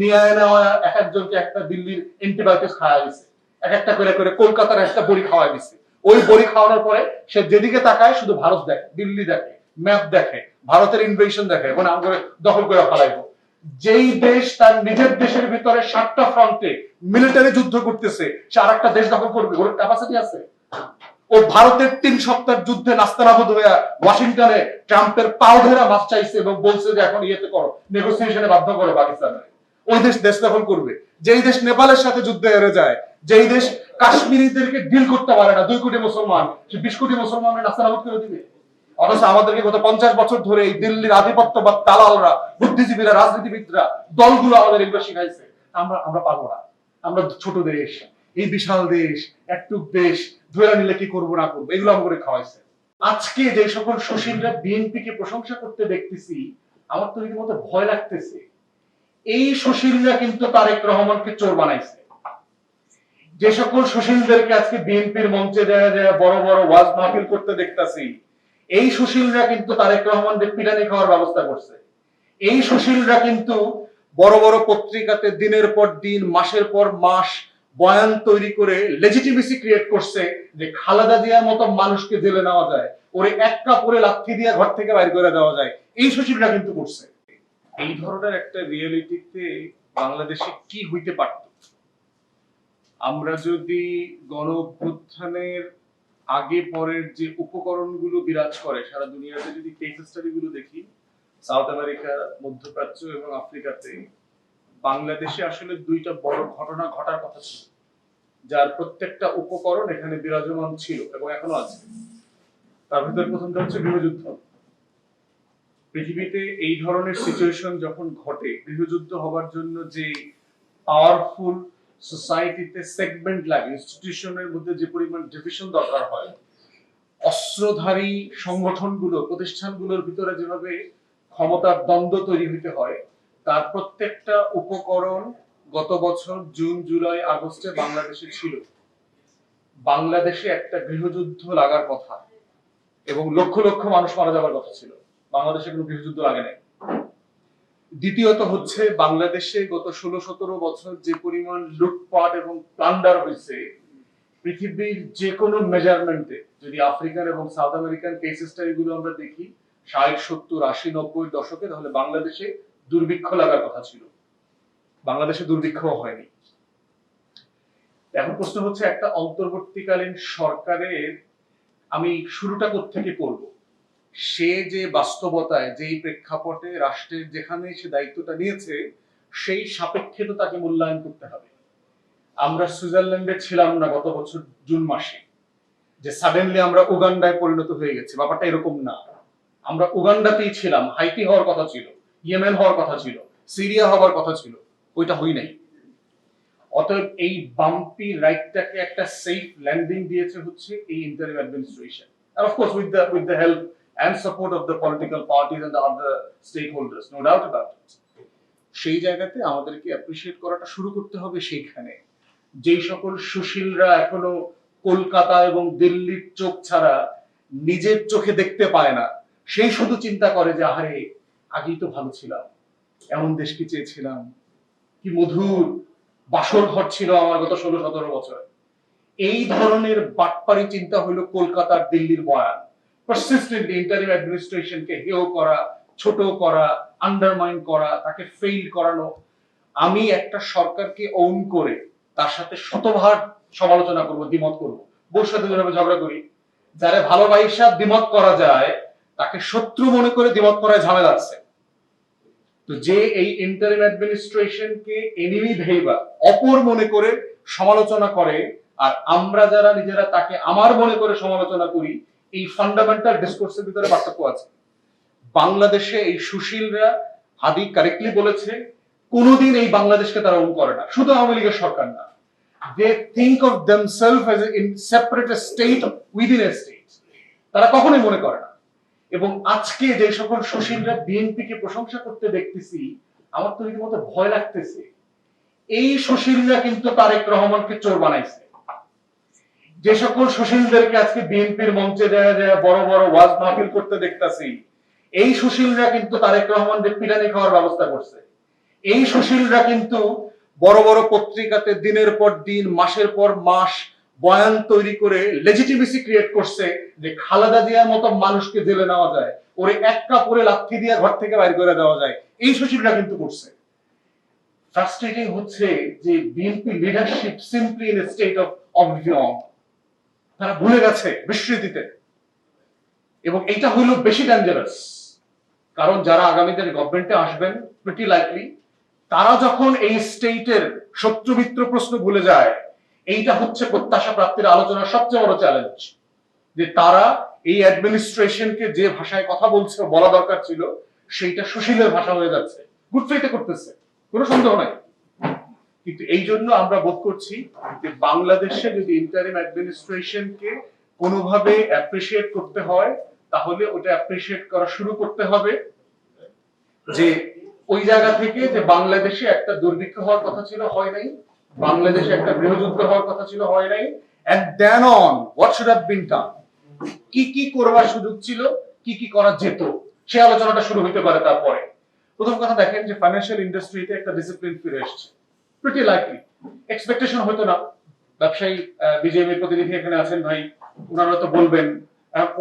নিয়ে নেওয়া এক একজনকে একটা দিল্লির অ্যান্টিবায়োটিক খাওয়া দিছে। এক একটা করে করে কলকাতার একটা বড়ি খাওয়া দিছে। ওই বড়ি খাওয়ানোর পরে সে যেদিকে তাকায় শুধু ভারত দেখে, দিল্লি দেখে, ম্যাপ দেখে, ভারতের ইনভেশন দেখে এখন দখল করে যেই দেশ তার নিজের দেশের ভিতরে সাতটা ফ্রন্টে মিলিটারি যুদ্ধ করতেছে, সে আর একটা দেশ দখল করবে। ওর ক্যাপাসিটি আছে? ও ভারতের তিন সপ্তাহের যুদ্ধে নাস্তানাবুদ হইয়া ওয়াশিংটনে ট্রাম্পের পাও ধরে মাছ চাইছে এবং বলছে যে, এখন ইয়েতে করো নেগোসিয়েশনে বাধ্য করো পাকিস্তানের। ওই দেশ দেশ দখল করবে। যেই দেশ নেপালের সাথে যুদ্ধে হেরে যায়, যেই দেশ কাশ্মীরিদেরকে ডিল করতে পারে না, দুই কোটি মুসলমান, সে বিশ কোটি মুসলমানের নাস্তানাবুদ করে দিবে। অথচ আমাদেরকে গত পঞ্চাশ বছর ধরে এই দিল্লির আধিপত্য বা দালালরা, বুদ্ধিজীবীরা, রাজনীতিবিদরা, দলগুলো আমাদের এগুলো শিখাইছে। আমরা আমরা পারব না। আমরা ছোট দেশ, এই বিশাল দেশ একটু দেশ, ধরে নিলে কি করব, না করব, এগুলো আমাকে খাওয়াইছে। আজকে যে সকল সুশীলরা বিএনপি কে প্রশংসা করতে দেখতেছি, আমার তো রীতিমতো ভয় লাগতেছে। এই সুশীলরা কিন্তু তারেক রহমানকে চোর বানাইছে। যে সকল সুশীলদেরকে আজকে বিএনপির মঞ্চে দেয়া যায় বড় বড় ওয়াজ মাহফিল করতে দেখতাছি, এই সুশীলরা কিন্তু তারেক রহমানদের পিটানি খাওয়ার ব্যবস্থা করছে। এই সুশীলরা কিন্তু বড় বড় পত্রিকাতে দিনের পর দিন, মাসের পর মাস বয়ান তৈরি করে লেজিটিমেসি ক্রিয়েট করছে যে খালেদা জিয়ার মতো মানুষকে জেলে নেওয়া যায়, ওরে এক কাপড়ে লাথি দিয়ে ঘর থেকে বাইর করে দেওয়া যায়। এই সুশীলরা কিন্তু করছে। এই ধরনের একটা রিয়েলিটিতে বাংলাদেশে কি হইতে পারত? আমরা যদি গণ আগে পরের যে উপকরণগুলো বিরাজ করে, সারা দুনিয়াতে যদি কেস স্টাডি গুলো দেখি সাউথ আমেরিকা মধ্যপ্রাচ্য এবং আফ্রিকাতে, বাংলাদেশে আসলে দুইটা বড় ঘটনা ঘটার কথা ছিল, যার প্রত্যেকটা উপকরণ এখানে বিরাজমান ছিল এবং এখনও আছে। তার ভিতরে প্রথমটা হচ্ছে গৃহযুদ্ধ। পৃথিবীতে এই ধরনের সিচুয়েশন যখন ঘটে, গৃহযুদ্ধ হবার জন্য যে পাওয়ারফুল সোসাইটিতে সেগমেন্ট লাগে ইনস্টিটিউশনের মধ্যে যে পরিমাণ ডিভিশন দরকার হয়, অস্ত্রধারী সংগঠনগুলো, প্রতিষ্ঠানগুলোর ভিতরে যেভাবে ক্ষমতার দ্বন্দ্ব তৈরি হতে হয়, তার প্রত্যেকটা উপকরণ গত বছর জুন, জুলাই, আগস্টে বাংলাদেশে ছিল। বাংলাদেশে একটা গৃহযুদ্ধ লাগার কথা এবং লক্ষ লক্ষ মানুষ মারা যাবার কথা ছিল। বাংলাদেশে কোনো গৃহযুদ্ধ লাগে নাই। দ্বিতীয়ত হচ্ছে বাংলাদেশে গত ষোলো সতেরো বছর যে পরিমাণ লুটপাট এবং প্লান্ডার হয়েছে, পৃথিবীর যে কোনো মেজারমেন্টে যদি আফ্রিকান এবং সাউথ আমেরিকান কেস স্টাডিগুলো আমরা দেখি, ষাট, সত্তর, আশি, নব্বই দশকে, তাহলে বাংলাদেশে দুর্ভিক্ষ লাগার কথা ছিল। বাংলাদেশে দুর্ভিক্ষ হয়নি। এখন প্রশ্ন হচ্ছে, একটা অন্তর্বর্তীকালীন সরকারের, আমি শুরুটা থেকে করব? সে যে বাস্তবতায়, যেই প্রেক্ষাপটে রাষ্ট্রের যেখানে সে দায়িত্বটা নিয়েছে, সেই সাপেক্ষে তো তাকে মূল্যায়ন করতে হবে। আমরা সুইজারল্যান্ডে ছিলাম না গত বছর জুন মাসে, যে সাডেনলি আমরা উগান্ডায় পরিণত হয়ে গেছি। ব্যাপারটা এরকম না। আমরা উগান্ডাতেই ছিলাম। হাইতি হওয়ার কথা ছিল, ইয়েমেন হওয়ার কথা ছিল, সিরিয়া হওয়ার কথা ছিল, ওইটা হই নাই। অতএব এই বাম্পি রাইটটাকে একটা সেফ ল্যান্ডিং দিয়েছে হচ্ছে এই interim administration of course, with the with the help and support of the political parties and the other stakeholders, no doubt about it. সেই জায়গাতে আমাদেরকে অ্যাপ্রিসিয়েট করাটা শুরু করতে হবে সেইখানে। যেই সকল সুশীলরা এখনও কলকাতা এবং দিল্লির চোখ ছাড়া নিজের চোখে দেখতে পায় না, সেই শুধু চিন্তা করে যে, আহারে, আগেই তো ভালো ছিলাম, এমন দেশকে চেয়েছিলাম। কি মধুর বাসর ঘর ছিল আমার গত ষোলো সতেরো বছর। এই ধরনের বাটপারি চিন্তা হলো কলকাতার দিল্লির বয়ান। পারসিস্টেন্টলি ইন্টারিম অ্যাডমিনিস্ট্রেশনকে হেয় করা, ছোট করা আন্ডারমাইন করা, তাকে ফেইল করানো, আমি একটা সরকারকে ওন করে তার সাথে শতভাগ সমালোচনা করব, দ্বিমত করব। বউর সাথে যেভাবে ঝগড়া করি, যারা ভালোবাসা দ্বিমত করা যায়, তাকে শত্রু মনে করে দ্বিমত করায় ঝামেলা আছে। তো যে এই ইন্টারিম অ্যাডমিনিস্ট্রেশনকে এনিমি ভেইবা, অপর মনে করে সমালোচনা করে, আর আমরা যারা নিজেরা তাকে আমার মনে করে সমালোচনা করি এই ফান্ডামেন্টাল ডিসকোর্সের ভিতরে পার্থক্য আছে। বাংলাদেশে এই সুশীলরা হাদি কারেক্টলি বলেছে, কোনোদিন এই বাংলাদেশকে তারা ওন করে না। শুধু আওয়ামী লীগের সরকার না। They think of themselves as in separate state within a state তারা কখনোই মনে করে না। এবং আজকে যে সকল সুশীলরা বিএনপি কে প্রশংসা করতে দেখতেছি, আমার তো রীতিমতো ভয় লাগতেছে। এই সুশীলরা কিন্তু তারেক রহমানকে চোর বানাইছে। যে সকল সুশীলদেরকে আজকে বিএনপির মঞ্চে বড় বড় ওয়াজ মাহফিল করতে দেখতাছি, এই সুশীলরা কিন্তু তারেক রহমানদের পিটানি খাওয়ার ব্যবস্থা করছে। এই সুশীলরা কিন্তু বড় বড় পত্রিকাতে দিনের পর দিন, মাসের পর মাস বয়ান তৈরি করে লেজিটিমেসি ক্রিয়েট করছে যে খালেদা জিয়ার মতো মানুষকে জেলে নেওয়া যায়, ওরে এক কাপড়ে লাথি দিয়ে ঘর থেকে বাইর করে দেওয়া যায়, এই সুশীলরা কিন্তু করছে। ফ্রাস্ট্রেটিং হচ্ছে যে BNP leadership simply in state of oblivion তারা ভুলে গেছে বিস্মৃতিতে। এবং এটা হইল বেশি ডেঞ্জারাস কারণ যারা আগামী দিনে গভর্নমেন্টে আসবেন প্রিটি লাইকলি তারা যখন এই স্টেটের শত্রু মিত্র প্রশ্ন ভুলে যায়, এইটা হচ্ছে প্রত্যাশা প্রাপ্তির আলোচনার সবচেয়ে বড় চ্যালেঞ্জ যে তারা এই অ্যাডমিনিস্ট্রেশনকে যে ভাষায় কথা বলছে, বলা দরকার ছিল, সেইটা সুশীলের ভাষা হয়ে যাচ্ছে। গুড ফেইতে করতেছে, কোনো সন্দেহ নাই। কিন্তু এই জন্য আমরা বোধ করছি যে বাংলাদেশে যদি ইন্টারিম অ্যাডমিনিস্ট্রেশনকে কোনোভাবে অ্যাপ্রিসিয়েট করতে হয়, তাহলে ওটা অ্যাপ্রিসিয়েট করা শুরু করতে হবে। যে ওই জায়গা থেকে যে বাংলাদেশে একটা দুর্ভিক্ষ হওয়ার কথা ছিল, হয় নাই। বাংলাদেশে একটা গৃহযুদ্ধ হওয়ার কথা ছিল, হয় নাই। And then on what should have been done কি কি করবার সুযোগ ছিল, কি কি করা যেত, সে আলোচনাটা শুরু হতে পারে তারপরে। প্রথম কথা দেখেন যে ফাইন্যান্সিয়াল ইন্ডাস্ট্রিতে একটা ডিসিপ্লিন ফিরে এসছে। প্রিটি লাইকলি এক্সপেকটেশন হতো না। ব্যবসায়ী বিজেপির প্রতিনিধি এখানে আছেন ভাই। ওনারা তো বলবেন।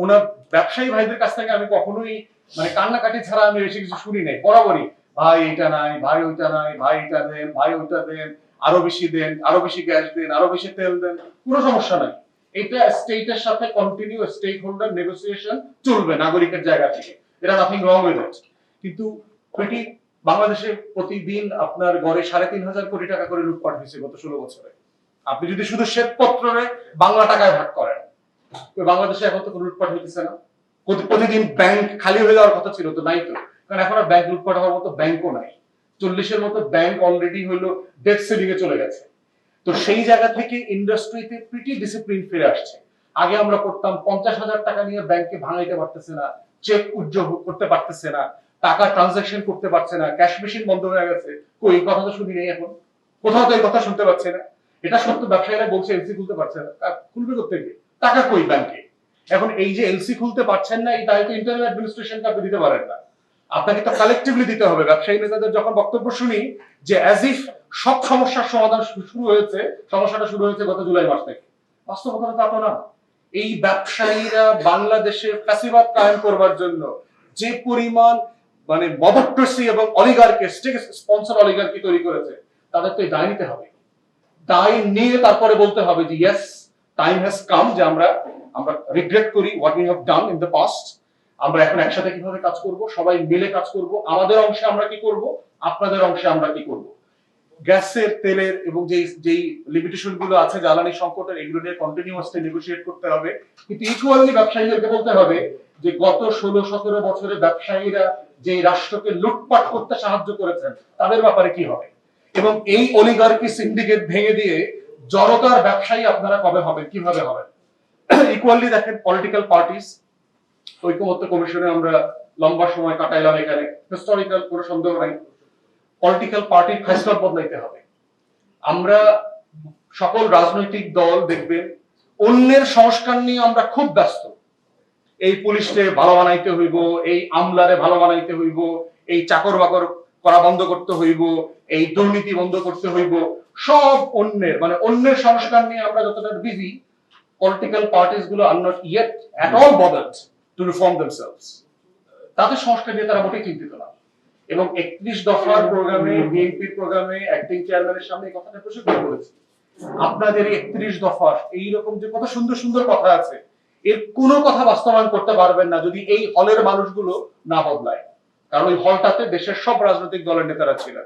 ওনার ব্যবসায়ী ভাইদের কাছ থেকে আমি কখনোই মানে কান্নাকাটি ছাড়া আমি বেশি কিছু শুনি নাই। বরাবরই। ভাই এটা নাই, ভাই, ওইটা নাই, ভাই এটা দেন, ভাই, ওইটা দেন, আরও বেশি দেন, আরও বেশি গ্যাস দেন, আরও বেশি তেল দেন। কোনো সমস্যা নাই। এটা স্টেটের সাথে কন্টিনিউ স্টেক হোল্ডার নেগোসিয়েশন চলবে নাগরিকের জায়গা থেকে। এটা নাথিং রং উইথ ইট কিন্তু প্রিটি বাংলাদেশে প্রতিদিন আপনার গড়ে সাড়ে তিন হাজার কোটি টাকা করে লুটপাট হয়েছে গত ষোলো বছরে। আপনি যদি শুধু শ্বেতপত্রে বাংলা টাকায় ভাগ করেন। বাংলাদেশে এখন তো কোনো লুটপাট হইতেছে না। প্রতিদিন ব্যাংক খালি হয়ে যাওয়ার কথা ছিল তো নাই তো। কারণ এখন আর ব্যাংক লুটপাট হওয়ার মতো ব্যাংকও নাই। চল্লিশের মতো ব্যাংক অলরেডি হইল ডেথ সেলিং এ চলে গেছে। তো সেই জায়গা থেকে ইন্ডাস্ট্রিতে প্রিটি ডিসিপ্লিন ফিরে আসছে। আগে আমরা করতাম পঞ্চাশ হাজার টাকা নিয়ে ব্যাংকে ভাঙাইতে পারতেছে না চেক উজ্জ্বল করতে পারতেছে না। টাকা ট্রানজাকশন করতে পারছে না ক্যাশ মেশিন বন্ধ হয়ে গেছে। কই কথা তো শুনি নেই এখন। কোথাও তো এই কথা শুনতে পাচ্ছে না। এটা সত্য, ব্যবসায়ীরা বলছে এলসি খুলতে পারছে না। খুলবে করতে গিয়ে টাকা কই ব্যাংকে? এখন এই যে এলসি খুলতে পারছেন না এই দায়িত্ব ইন্টারনাল অ্যাডমিনিস্ট্রেশনকে আপনি দিতে পারেন না। আপনাকে তো কালেকটিভলি দিতে হবে। ব্যবসায়ী নেতাদের যখন বক্তব্য শুনি, যে অ্যাজ ইফ সব সমস্যার সমাধান শুরু হয়েছে, সমস্যাটা শুরু হয়েছে গত জুলাই মাস থেকে। বাস্তবতা তা তো না। এই ব্যবসায়ীরা বাংলাদেশে ফ্যাসিবাদ কায়েম করবার জন্য যে পরিমাণ মানে মবক্রেসি এবং অলিগারকে স্টেক স্পন্সর অলিগারকে তৈরি করেছে তাদের তো দায় নিতে হবে। দায় নিয়ে তারপরে বলতে হবে যে ইয়েস টাইম হ্যাজ কাম যে আমরা আমরা রিগ্রেট করি what we have done in the past আমরা এখন একসাথে কীভাবে কাজ করব? সবাই মিলে কাজ করব। আমাদের অংশে আমরা কি করব? আপনাদের অংশে আমরা কি করব? গ্যাসের, তেলের এবং যে যেই লিমিটেশনগুলো আছে, জ্বালানি সংকটের, এগুলো নিয়ে কন্টিনিউয়াসলি নেগোশিয়েট করতে হবে। কিন্তু ইকুয়ালি ব্যবসায়ীদেরকে বলতে হবে যে, গত ষোলো, সতেরো বছরে ব্যবসায়ীরা যে রাষ্ট্রকে লুটপাট করতে সাহায্য করেছেন, তাদের ব্যাপারে কি হবে? এবং এই অলিগার্কি সিন্ডিকেট ভেঙে দিয়ে জনতার ব্যবসায়ী আপনারা কবে হবেন? কীভাবে হবেন? ইকুয়ালি দেখেন পলিটিক্যাল পার্টিস ঐক্যমত্য কমিশনে আমরা লম্বা সময় কাটাইলাম এখানে। হিস্টোরিক্যাল কোনো সন্দেহ নাই। পলিটিক্যাল পার্টির খাইসলত বদলাইতে হবে। আমরা সকল রাজনৈতিক দল দেখবেন, অন্যের সংস্কার নিয়ে আমরা খুব ব্যস্ত। এই পুলিশকে ভালো বানাইতে হইব, এই আমলারে ভালো বানাইতে হইব, এই চাকর বাকর করা বন্ধ করতে হইব, এই দুর্নীতি বন্ধ করতে হইব, সব অন্যের মানে অন্যের সংস্কার নিয়ে আমরা যতটা বিজি পলিটিক্যাল পার্টিসগুলো আর not yet at all bothered to reform তাদের সংস্কার নিয়ে তারা মোটেই চিন্তিত না। এবং একত্রিশ দফার প্রোগ্রামে বিএনপির প্রোগ্রামে অ্যাক্টিং চেয়ারম্যানের সামনে এই কথাটা প্রচুর করে বলেছি। আপনাদের একত্রিশ দফার, এইরকম যে কত সুন্দর সুন্দর কথা আছে এর কোনো কথা বাস্তবায়ন করতে পারবেন না যদি এই হলের মানুষগুলো না বদলায়। কারণ ওই হলটাতে দেশের সব রাজনৈতিক দলের নেতারা ছিলেন।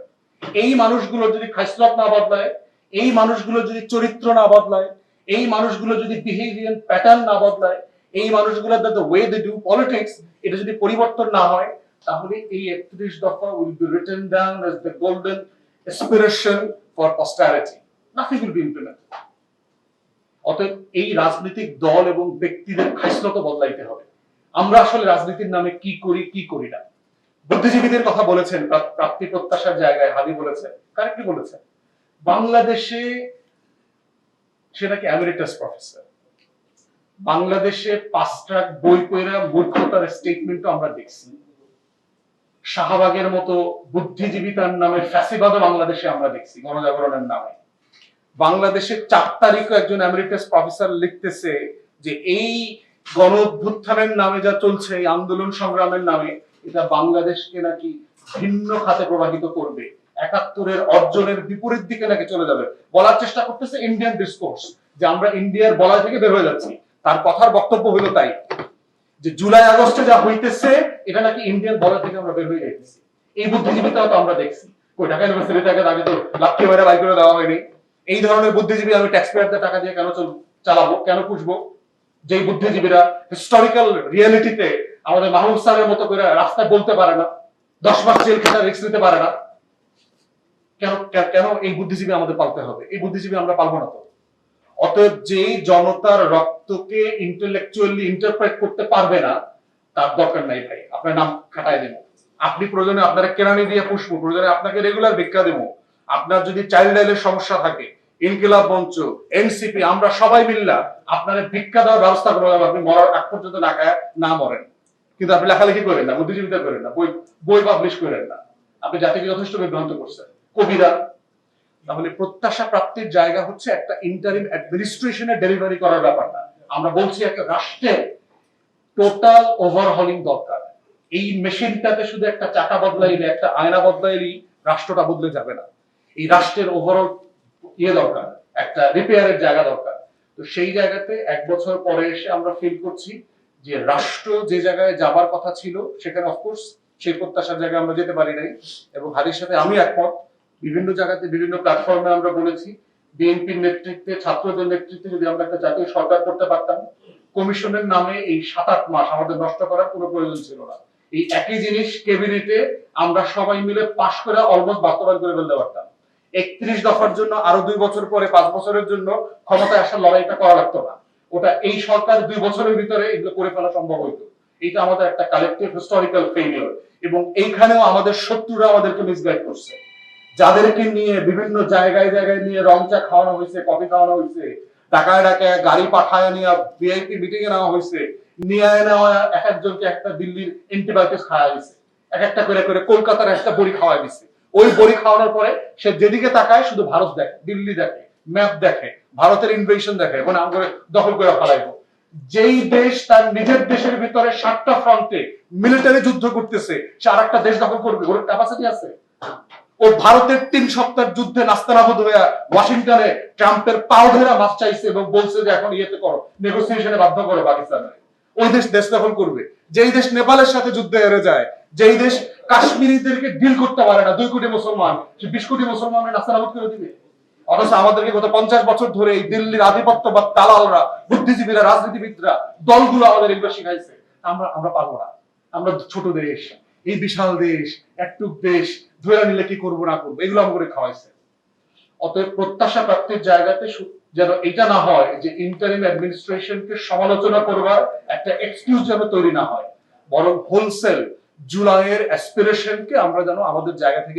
এই মানুষগুলো যদি খাইসলত না বদলায়, এই মানুষগুলো যদি চরিত্র না বদলায়, এই মানুষগুলো যদি বিহেভিয়ার প্যাটার্ন না বদলায়, এই মানুষগুলো the way they do politics এটা যদি পরিবর্তন না হয়, তাহলে এই একত্রিশ দফা will be written down as the golden aspiration for posterity nothing will be implemented অতএব এই রাজনৈতিক দল এবং ব্যক্তিদের খাইসলত বদলাইতে হবে। আমরা আসলে রাজনীতির নামে কি করি কি করি না? বুদ্ধিজীবীদের কথা বলেছেন প্রাপ্তি প্রত্যাশার জায়গায় হাদি বলেছেন, কারেক্টলি বলেছেন। বাংলাদেশে সে নাকি অ্যামেরিটাস প্রফেসর। বাংলাদেশে পাঁচ ট্রাক বই কইরা মূর্খতার স্টেটমেন্টও আমরা দেখছি। শাহবাগের মতো বুদ্ধিজীবিতার নামে ফ্যাসিবাদও বাংলাদেশে আমরা দেখছি, গণজাগরণের নামে। বাংলাদেশের চার তারিখও একজন আমেরিকাস প্রফেসর লিখতেছে যে এই গণ অভ্যুত্থানের নামে যা চলছে, এই আন্দোলন সংগ্রামের নামে, এটা বাংলাদেশকে নাকি ভিন্ন খাতে প্রবাহিত করবে। একাত্তরের অর্জনের বিপরীত দিকে নাকি চলে যাবে। বলার চেষ্টা করতেছে ইন্ডিয়ান ডিসকোর্স যে আমরা ইন্ডিয়ার বলা থেকে বের হয়ে যাচ্ছি। তার কথার বক্তব্য হলো তাই, যে জুলাই আগস্টে যা হইতেছে, এটা নাকি ইন্ডিয়ান বলা থেকে আমরা বের হয়ে যাইতেছি। এই বুদ্ধিজীবীটাও তো আমরা দেখছি। কই ঢাকা ইউনিভার্সিটি থেকে আগে তো লাক্ষি মেরে বাই করে দেওয়া হয়নি। এই ধরনের বুদ্ধিজীবী আমি ট্যাক্স পেয়ারদের টাকা দিয়ে কেন চালাবো, কেন পুষবো? যেই বুদ্ধিজীবীরা হিস্টোরিক্যাল রিয়েলিটিতে আমাদের মাহমুদ স্যারের মতো করে রাস্তায় বলতে পারে না, দশ মাস জেল খেটার রিস্ক নিতে পারে না, কেন কেন এই বুদ্ধিজীবী আমাদের পালতে হবে? এই বুদ্ধিজীবী আমরা পালবো না তো। অতএব যেই জনতার রক্তকে ইন্টেলেকচুয়ালি ইন্টারপ্রেট করতে পারবে না, তার দরকার নাই ভাই। আপনার নাম খাটায় দেবো। আপনি প্রয়োজনে আপনারা কেরানি দিয়ে পুষবো, প্রয়োজনে আপনাকে রেগুলার ভিক্ষা দেবো। আপনার যদি চাইল্ড লাইনের সমস্যা থাকে ইনকিলাব মঞ্চ, এনসিপি, আমরা সবাই মিল্লা আপনার ভিক্ষা দেওয়ার ব্যবস্থা করব আপনি মরার আগ পর্যন্ত না না মরেন। কিন্তু আপনি লেখালেখি করেন না, বুদ্ধিজীবিতা করেন না, বই বই পাবলিশ করেন না। আপনি জাতিকে যথেষ্ট বিভ্রান্ত করছেন। কবিরা, তাহলে প্রত্যাশা প্রাপ্তির জায়গা হচ্ছে একটা ইন্টারিম অ্যাডমিনিস্ট্রেশনে ডেলিভারি করার ব্যাপার না। আমরা বলছি একটা রাষ্ট্রের টোটাল ওভারহলিং দরকার। এই মেশিনটাতে শুধু একটা চাকা বদলাইলে, একটা আয়না বদলাইলেই রাষ্ট্রটা বদলে যাবে না। এই রাষ্ট্রের ওভারঅল ইয়ে দরকার, একটা রিপেয়ারের জায়গা দরকার। তো সেই জায়গাতে এক বছর পরে এসে আমরা ফিল করছি যে রাষ্ট্র যে জায়গায় যাবার কথা ছিল, সেখানে অফকোর্স সেই প্রত্যাশার জায়গায় আমরা যেতে পারি নাই। এবং হারির সাথে আমি একমত, বিভিন্ন জায়গাতে বিভিন্ন প্ল্যাটফর্মে আমরা বলেছি, বিএনপির নেতৃত্বে, ছাত্রদের নেতৃত্বে যদি আমরা একটা জাতীয় সরকার করতে পারতাম, কমিশনের নামে এই সাত আট মাস আমাদের নষ্ট করার কোনো প্রয়োজন ছিল না। এই একই জিনিস ক্যাবিনেটে আমরা সবাই মিলে পাশ করে অলমোস্ট বাস্তবায়ন করে ফেলতে পারতাম। একত্রিশ দফার জন্য, আরও দুই বছর পরে পাঁচ বছরের জন্য ক্ষমতায় আসার লড়াইটা করা লাগতো না। ওটা এই সরকার দুই বছরের ভিতরে এগুলো করে ফেলা সম্ভব হইতো। এটা আমাদের একটা কালেকটিভ হিস্টোরিক্যাল ফেলিওর এবং এইখানেও আমাদের শত্রুরা আমাদেরকে মিসগাইড করছে। যাদেরকে নিয়ে বিভিন্ন জায়গায় জায়গায় নিয়ে রং চা খাওয়ানো হয়েছে, কফি খাওয়ানো হয়েছে টাকায় টাকায় গাড়ি পাঠায় নিয়ে ভিআইপি মিটিং এ নেওয়া হয়েছে, নিয়ে নেওয়া এক একজনকে একটা দিল্লির অ্যান্টিবায়োটিক্স খাওয়া হয়েছে এক একটা করে করে কলকাতার একটা বড়ি খাওয়া দিছে। ওই বড়ি খাওয়ানোর পরে সে যেদিকে তাকায় শুধু ভারত দেখে, দিল্লি দেখে, ম্যাপ দেখে, ভারতের ইনভেশন দেখে মানে আম করে দখল করে ফেলাইবো। যেই দেশ তার নিজের দেশের ভিতরে সাতটা ফ্রন্টে মিলিটারি যুদ্ধ করতেছে, সে আর একটা দেশ দখল করবে, ওর ক্যাপাসিটি আছে? ও ভারতের তিন সপ্তাহের যুদ্ধে নাস্তানাবুদ হয়ে ওয়াশিংটনে ট্রাম্পের পাও ধরে মাছ চাইছে এবং বলছে যে এখন ইয়েতে করো নেগোসিয়েশনে বাধ্য করো পাকিস্তানে ওই দেশ দেশ দখল করবে। যেই দেশ নেপালের সাথে যুদ্ধে হেরে যায়, যেই দেশ কাশ্মীরিদেরকে ডিল করতে পারে না, দুই কোটি মুসলমান, সে বিশ কোটি মুসলমানের নাস্তানাবুদ করে দিবে। অথচ আমাদেরকে গত পঞ্চাশ বছর ধরে এই দিল্লির আধিপত্য বা দালালরা, বুদ্ধিজীবীরা, রাজনীতিবিদরা, দলগুলো আমাদের এগুলো শিখাইছে। আমরা আমরা পারব না। আমরা ছোট দেশ, এই বিশাল দেশ, একটুক দেশ ধরে নিলে কি করব না করব, এগুলো আমাকে খাওয়াইছে। অতএব প্রত্যাশা প্রাপ্তির জায়গাতে যেন এটা না হয় যে ইন্টারিম অ্যাডমিনিস্ট্রেশনকে সমালোচনা করবার একটা এক্সকিউজ যেন তৈরি না হয়। বরং হোলসেল জুলাইয়ের অ্যাসপিরেশনকে আমরা যেন আমাদের জায়গা থেকে